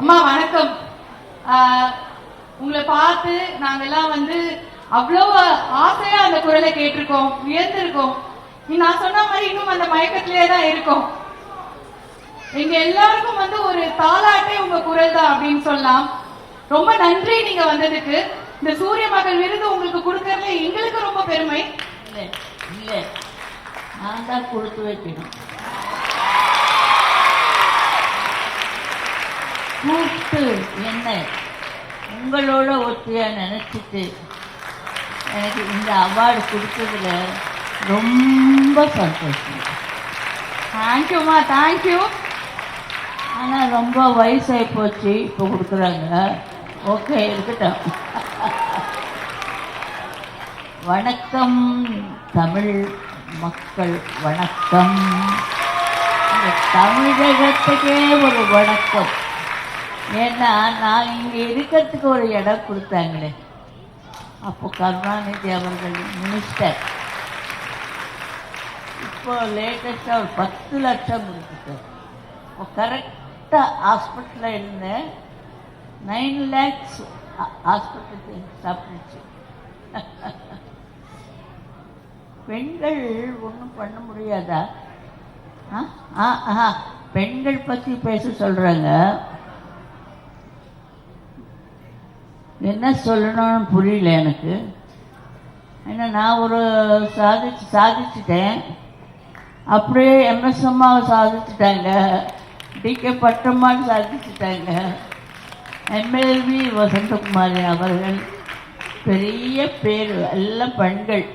அம்மா வணக்கம். உங்களை பார்த்து நாங்கெல்லாம் வந்து அவ்வளவு ஆசையா அந்த குரலை கேட்டிருக்கோம் உயர்ந்திருக்கோம் நீ நான் சொன்ன மாதிரி இன்னும் அந்த மயக்கத்திலே தான் இருக்கும். எங்க எல்லாருக்கும் வந்து ஒரு தாலாட்டே உங்க குரல் தான் அப்படின்னு சொல்லலாம். ரொம்ப நன்றி நீங்க வந்ததுக்கு. இந்த சூரிய மகள் விருது உங்களுக்கு கொடுக்கறதுல எங்களுக்கு ரொம்ப பெருமை. இல்லை இல்லை. நான் தான் கொடுத்து வைக்கணும். கூப்பிட்டு என்ன உங்களோட ஒத்தியாக நினச்சிட்டு எனக்கு இந்த அவார்டு கொடுத்ததுல ரொம்ப சந்தோஷம். தேங்க்யூமா தேங்க்யூ ஆனால் ரொம்ப வயசாகி போச்சு. இப்போ கொடுக்குறாங்க. ஓகே இருக்கட்டும். வணக்கம் தமிழ் மக்கள் வணக்கம். இந்த தமிழகத்துக்கே ஒரு வணக்கம். ஏன்னா நான் இங்கே இருக்கிறதுக்கு ஒரு இடம் கொடுத்தாங்களே. அப்போ கருணாநிதி அவர்கள் மினிஸ்டர் இப்போ லேட்டஸ்ட்டாக ஒரு பத்து லட்சம் கொடுத்துட்டார் இப்போ கரெக்டாக ஹாஸ்பிட்டலில் இருந்தேன் நைன் லேக்ஸ் ஹாஸ்பிட்டலுக்கு சாப்பிட்டுச்சு. பெண்கள் ஒன்றும் பண்ண முடியாதா? ஆ ஆ ஆ. பெண்கள் பற்றி பேச சொல்கிறாங்க என்ன சொல்லணும்னு புரியல எனக்கு. ஏன்னா நான் ஒரு சாதிச்சு சாதிச்சுட்டேன். அப்படியே எம்எஸ் அம்மாவை சாதிச்சுட்டாங்க. டிகே பட்டம்மாள் சாதிச்சுட்டாங்க. எம்எல்வி வசந்தகுமாரி அவர்கள். பெரிய பேர் எல்லாம் பெண்கள்.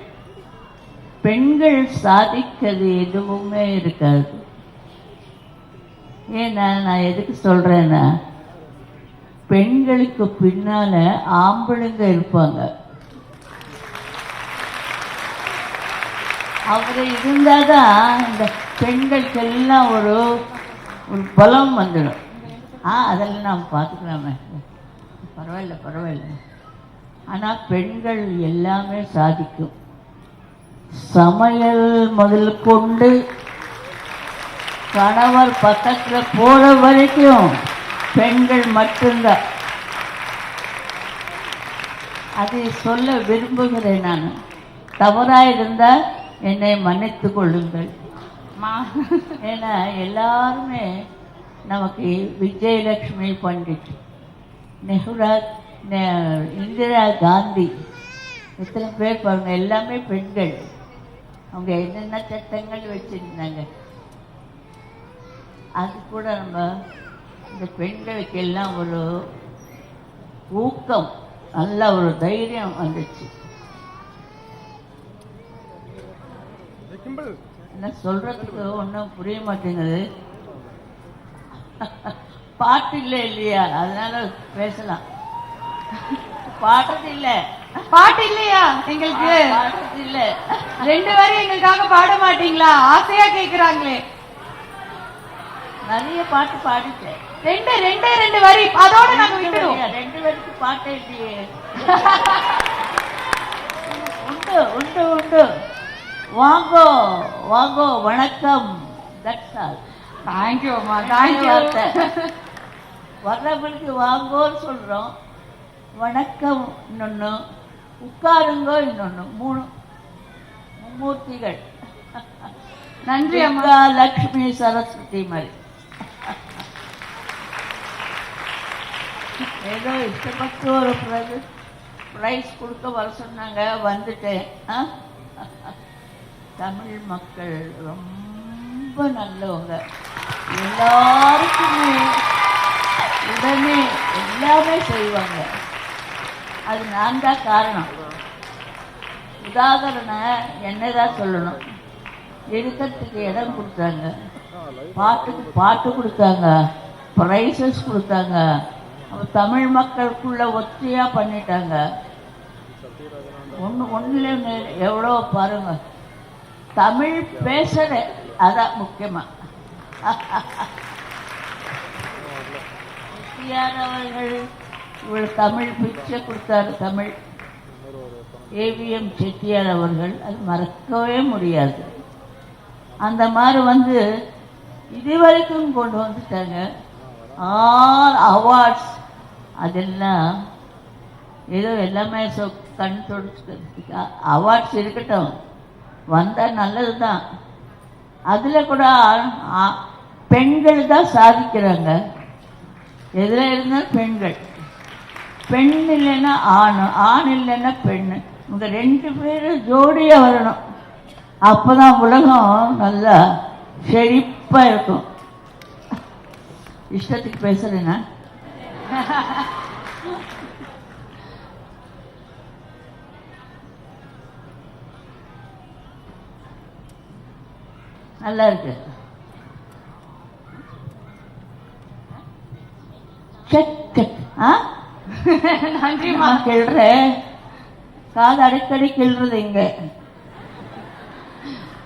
பெண்கள் சாதிக்கிறது எதுவுமே இருக்காது. ஏன்னா நான் எதுக்கு சொல்கிறேன்னா பெண்களுக்கு பின்னால் ஆம்பளைங்க இருப்பாங்க. அவர் இருந்தால் தான் இந்த பெண்களுக்கெல்லாம் ஒரு ஒரு பலம் வந்துடும். ஆ அதெல்லாம் நாம் பார்த்துக்கலாமே. பரவாயில்ல பரவாயில்ல. ஆனால் பெண்கள் எல்லாமே சாதிக்கும். சமையல் முதல் கொண்டு கணவர் பக்கத்தில் போகிற வரைக்கும் பெண்கள் மட்டும்தான். அதை சொல்ல விரும்புகிறேன் நான். தவறாக இருந்தால் என்னை மன்னித்து கொள்ளுங்கள். ஏன்னா எல்லாருமே நமக்கு விஜயலட்சுமி பண்டிட். நெஹ்ரா நெ- இந்திரா காந்தி. இத்தனை பேர் பாருங்க எல்லாமே பெண்கள். அவங்க என்னென்ன சட்டங்கள் வச்சுருந்தாங்க. அது கூட நம்ம இந்த பெண்களுக்கு எல்லாம் ஒரு ஊக்கம் நல்ல ஒரு தைரியம் வந்துச்சு. என்ன சொல்றதுக்கு ஒன்றும் புரிய மாட்டேங்குது. பாட்டு இல்லை இல்லையா? அதனால பேசலாம். பாடுறது இல்லை. பாட்டு இல்லையா எங்களுக்கு? இல்லை. ரெண்டு வரி எங்களுக்காக பாட மாட்டீங்களா? ஆசையா கேக்குறாங்களே. நிறைய பாட்டு பாடிட்டேன். ரெண்டு ரெண்டே ரெண்டு வரி. அதோட நாங்க விட்டுடுவோம் ரெண்டு பேருக்கு பாட்டே இல்லையே உண்டு உண்டு உண்டு. வாங்கோ வாங்கோ வணக்கம். தட்ஸ் ஆல் தேங்க்யூ அம்மா. தேங்க்யூ வர்றவங்களுக்கு வாங்கோன்னு சொல்கிறோம் வணக்கம் இன்னொன்று உட்காருங்கோ இன்னொன்று மூணு. மும்மூர்த்திகள். நன்றி அம்மா. லக்ஷ்மி சரஸ்வதி மாதிரி. ஏதோ இஷ்டப்பட்டு ஒரு ப்ரைஸ் ப்ரைஸ் கொடுக்க வர சொன்னாங்க வந்துட்டேன். ஆ? தமிழ் மக்கள் ரொம்ப நல்லவங்க. எல்லாருக்குமே உடனே எல்லாமே செய்வாங்க. அது நான் தான் காரணம். உதாகரண என்ன தான் சொல்லணும். இருக்கிறதுக்கு இடம் கொடுத்தாங்க. பாட்டுக்கு பாட்டு கொடுத்தாங்க. ப்ரைஸஸ் கொடுத்தாங்க. தமிழ் மக்களுக்குள்ள ஒத்தியாக பண்ணிட்டாங்க. ஒன்று ஒன்றுல எவ்வளோ பாருங்க. தமிழ் பேசுகிற அதான் முக்கியமாக அவர்கள் இவள் தமிழ் பிச்சை கொடுத்தாரு தமிழ். ஏவிஎம் செட்டியார் அவர்கள் அது மறக்கவே முடியாது. அந்த மாதிரி வந்து இதுவரைக்கும் கொண்டு வந்துட்டாங்க. ஆல் அவார்ட்ஸ் அதெல்லாம் ஏதோ எல்லாமே சொ கண் தொடச்சுக்கிறதுக்கு அவார்ட்ஸ் இருக்கட்டும். வந்தால் நல்லது தான் அதில் கூட ஆ- பெண்கள் தான் சாதிக்கிறாங்க. எதில் இருந்தால் பெண்கள். பெண் இல்லைன்னா ஆண் ஆண் இல்லைன்னா பெண். இந்த ரெண்டு பேரும் ஜோடியாக வரணும். அப்போ தான் உலகம் நல்லா செழிப்பாக இருக்கும். இஷ்டத்துக்கு பேசுகிறேன்னா நல்லா இருக்கு. செக் செக் ஆ? நன்றிம்மா. நான் கிள்றேன் காது அடிக்கடி கிள்றது இங்க.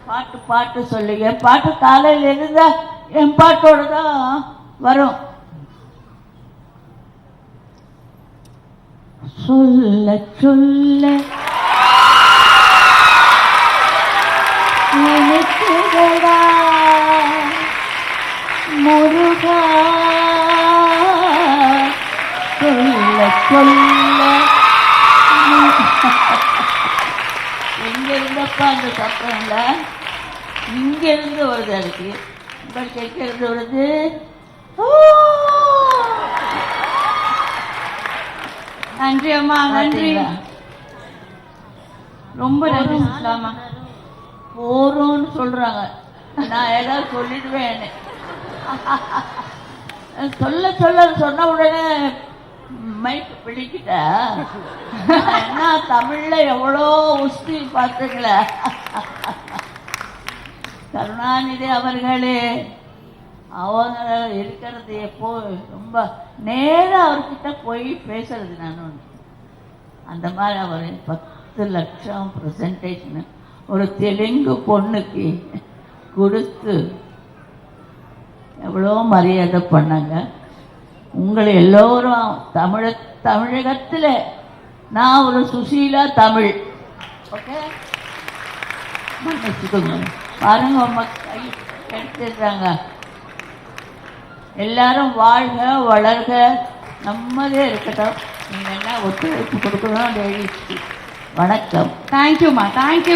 பாட்டு பாட்டு சொல்லுங்க. பாட்டு காலையில் இருந்தா என் பாட்டோட தான் வரும். சொல்ல சொல்ல. நினைக்கிறடா முருகா. சொல்ல சொல்ல. எங்க இருந்தப்பா அந்த சத்தம் இல்ல இங்க வருது அதுக்கு உங்களுக்கு எங்க வருது ஓ! நன்றி அம்மா நன்றி? ரொம்ப நன்றி சுசிலாமா போறோம்னு சொல்றாங்க. நான் ஏதாவது சொல்லிடுவேன் சொல்ல சொல்ல சொன்ன உடனே மைக் பிடிக்கிட்ட என்ன தமிழ்ல எவ்வளோ உஸ்தி பார்த்துங்களா கருணாநிதி அவர்களே அவங்க இருக்கிறது எப்போ ரொம்ப நேராக அவர்கிட்ட போய் பேசுறது நான் ஒன்று அந்த மாதிரி அவர் பத்து லட்சம் ப்ரெசன்டேஷனு ஒரு தெலுங்கு பொண்ணுக்கு கொடுத்து எவ்வளோ மரியாதை பண்ணாங்க. உங்களை எல்லோரும் தமிழ தமிழகத்தில் நான் ஒரு சுசீலா தமிழ். ஓகே மன்னிச்சுக்கோங்க. பாருங்க உங்க கை எடுத்துடுறாங்க. எல்லாரும் வாழ்க வளர்க. நம்மதே இருக்கட்டும். நீங்கள் என்ன ஒத்துழைப்பு கொடுக்கணும் லேடிஸ்க்கு வணக்கம். தேங்க்யூம்மா தேங்க்யூ